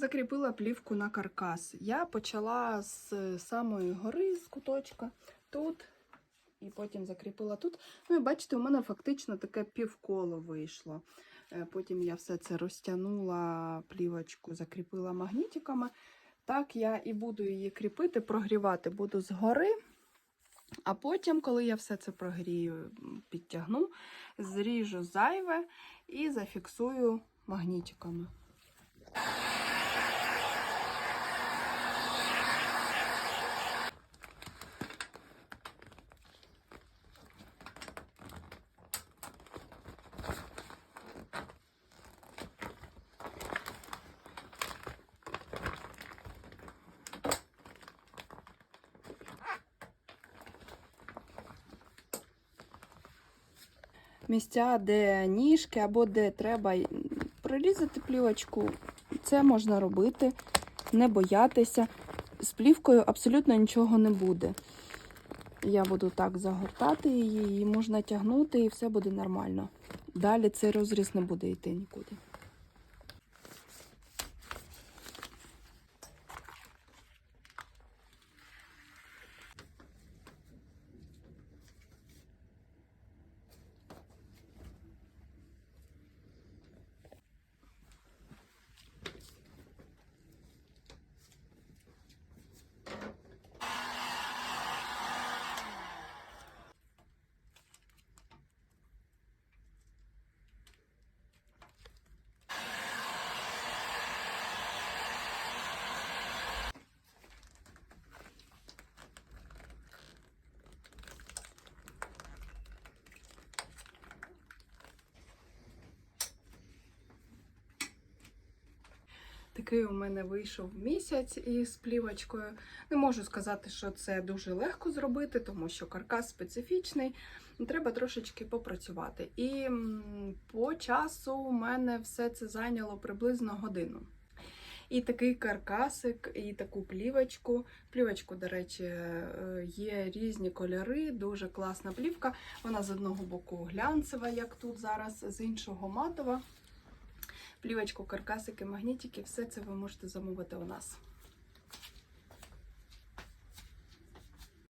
Закріпила плівку на каркас. Я почала з самої гори, з куточка, тут, і потім закріпила тут. Ну і бачите, у мене фактично таке півколо вийшло. Е, Потім я все це розтягнула, плівочку закріпила магнітиками. Так я і буду її кріпити, прогрівати буду згори. А потім, коли я все це прогрію, підтягну, зріжу зайве і зафіксую магнітиками. Місця, де ніжки або де треба прорізати плівочку, це можна робити, не боятися. З плівкою абсолютно нічого не буде. Я буду так загортати її, її можна тягнути і все буде нормально. Далі цей розріз не буде йти нікуди. Такий у мене вийшов місяць із плівочкою. Не можу сказати, що це дуже легко зробити, тому що каркас специфічний. Треба трошечки попрацювати. І по часу у мене все це зайняло приблизно годину. І такий каркасик, і таку плівочку. Плівочку, до речі, е, є різні кольори, дуже класна плівка. Вона з одного боку глянцева, як тут зараз, з іншого матова плівочку, каркасики, магнітики, все це ви можете замовити у нас.